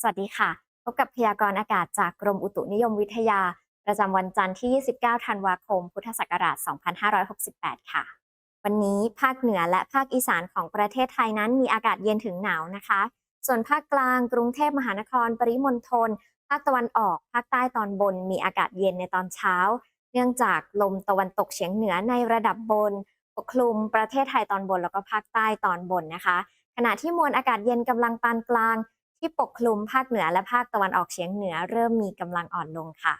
สวัสดีค่ะ พบกับพยากรณ์อากาศจากกรมอุตุนิยมวิทยา ประจำวันจันทร์ที่ 29 ธันวาคม พุทธศักราช 2568 ค่ะ วันนี้ภาคเหนือและภาคอีสานของประเทศไทยนั้นมีอากาศเย็นถึงหนาวนะคะ ส่วนภาคกลางกรุงเทพมหานคร ปริมณฑล ภาคตะวันออก ภาคใต้ตอนบน มีอากาศเย็นในตอนเช้า เนื่องจากลมตะวันตกเฉียงเหนือในระดับบน ปกคลุมประเทศไทยตอนบนแล้วก็ภาคใต้ตอนบนนะคะ ขณะที่มวลอากาศเย็นกำลังปานกลาง ที่ปกคลุมภาคเหนือและภาคตะวันออกเฉียงเหนือเริ่มมีกำลังอ่อนลงค่ะ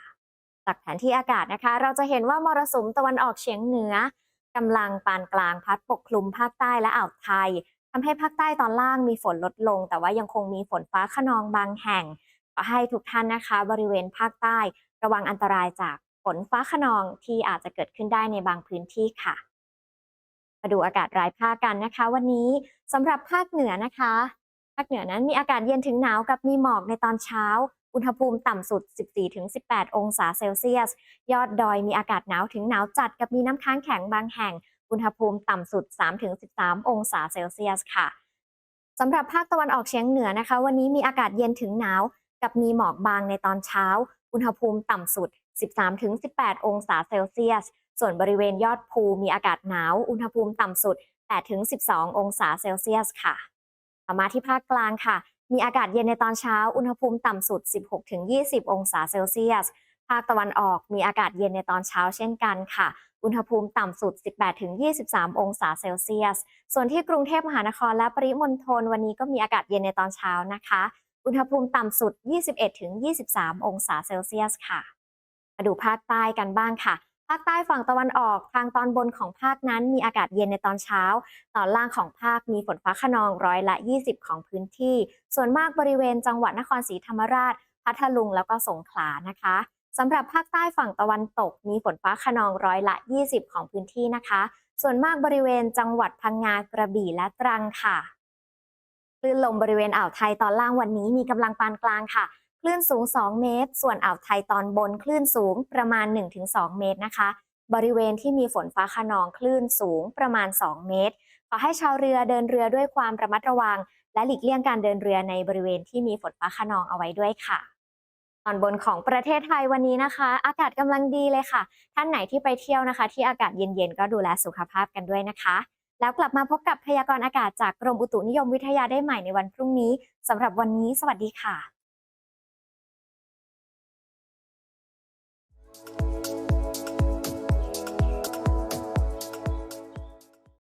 จากแผนที่อากาศนะคะ เราจะเห็นว่ามรสุมตะวันออกเฉียงเหนือกำลังปานกลางพัดปกคลุมภาคใต้และอ่าวไทยทำให้ภาคใต้ตอนล่างมีฝนลดลง แต่ว่ายังคงมีฝนฟ้าขนองบางแห่งขอให้ทุกท่านนะคะ บริเวณภาคใต้ ระวังอันตรายจากฝนฟ้าขนองที่อาจจะเกิดขึ้นได้ในบางพื้นที่ค่ะ มาดูอากาศรายภาคกันนะคะ วันนี้สำหรับภาคเหนือนะคะ ภาคเหนือนั้นมีอากาศเย็นถึงหนาวกับมีหมอกในตอนเช้า อุณหภูมิต่ำสุด 14-18 องศาเซลเซียส ยอดดอยมีอากาศหนาวถึงหนาวจัดกับมีน้ำค้างแข็งบางแห่ง อุณหภูมิต่ำสุด 3-13 องศาเซลเซียสค่ะสำหรับภาคตะวันออกเฉียงเหนือนะคะ วันนี้มีอากาศเย็นถึงหนาวกับมีหมอกบางในตอนเช้า อุณหภูมิต่ำสุด 13-18 องศาเซลเซียส ส่วนบริเวณยอดภูมีอากาศหนาว อุณหภูมิต่ำสุด 8-12 องศาเซลเซียสค่ะ มาที่ภาคกลางค่ะ มีอากาศเย็นในตอนเช้า อุณหภูมิต่ำสุด 16-20 องศาเซลเซียส ภาคตะวันออกมีอากาศเย็นในตอนเช้าเช่นกันค่ะ อุณหภูมิต่ำสุด 18-23 องศาเซลเซียส ส่วนที่กรุงเทพมหานครและปริมณฑลวันนี้ก็มีอากาศเย็นในตอนเช้านะคะ อุณหภูมิต่ำสุด 21-23 องศาเซลเซียสค่ะ มาดูภาคใต้กันบ้างค่ะ ภาคใต้ฝั่งตะวันออกทางตอนบนของภาคนั้นมีอากาศเย็นในตอนเช้า ตอนล่างของภาคมีฝนฟ้าขนองร้อยละ 20 ของพื้นที่ ส่วนมากบริเวณจังหวัดนครศรีธรรมราช พัทลุงแล้วก็สงขลานะคะสำหรับภาคใต้ฝั่งตะวันตก มีฝนฟ้าขนองร้อยละ 20 ของพื้นที่นะคะ ส่วนมากบริเวณจังหวัดพังงากระบี่และตรังค่ะคลื่นลมบริเวณอ่าวไทยตอนล่างวันนี้มีกำลังปานกลางค่ะ ลื่นสูง 2 เมตร ส่วนอ่าวไทยตอนบนคลื่นสูงประมาณ 1-2 เมตรนะคะ บริเวณที่มีฝนฟ้าขนองคลื่นสูงประมาณ 2 เมตร ขอให้ชาวเรือเดินเรือด้วยความระมัดระวัง และหลีกเลี่ยงการเดินเรือในบริเวณที่มีฝนฟ้าขนองเอาไว้ด้วยค่ะตอนบนของประเทศไทยวันนี้นะคะ อากาศกำลังดีเลยค่ะ ท่านไหนที่ไปเที่ยวนะคะ ที่อากาศเย็นๆ ก็ดูแลสุขภาพกันด้วยนะคะ แล้วกลับมาพบกับพยากรณ์อากาศจากกรมอุตุนิยมวิทยาได้ใหม่ในวันพรุ่งนี้สำหรับวันนี้ สวัสดีค่ะ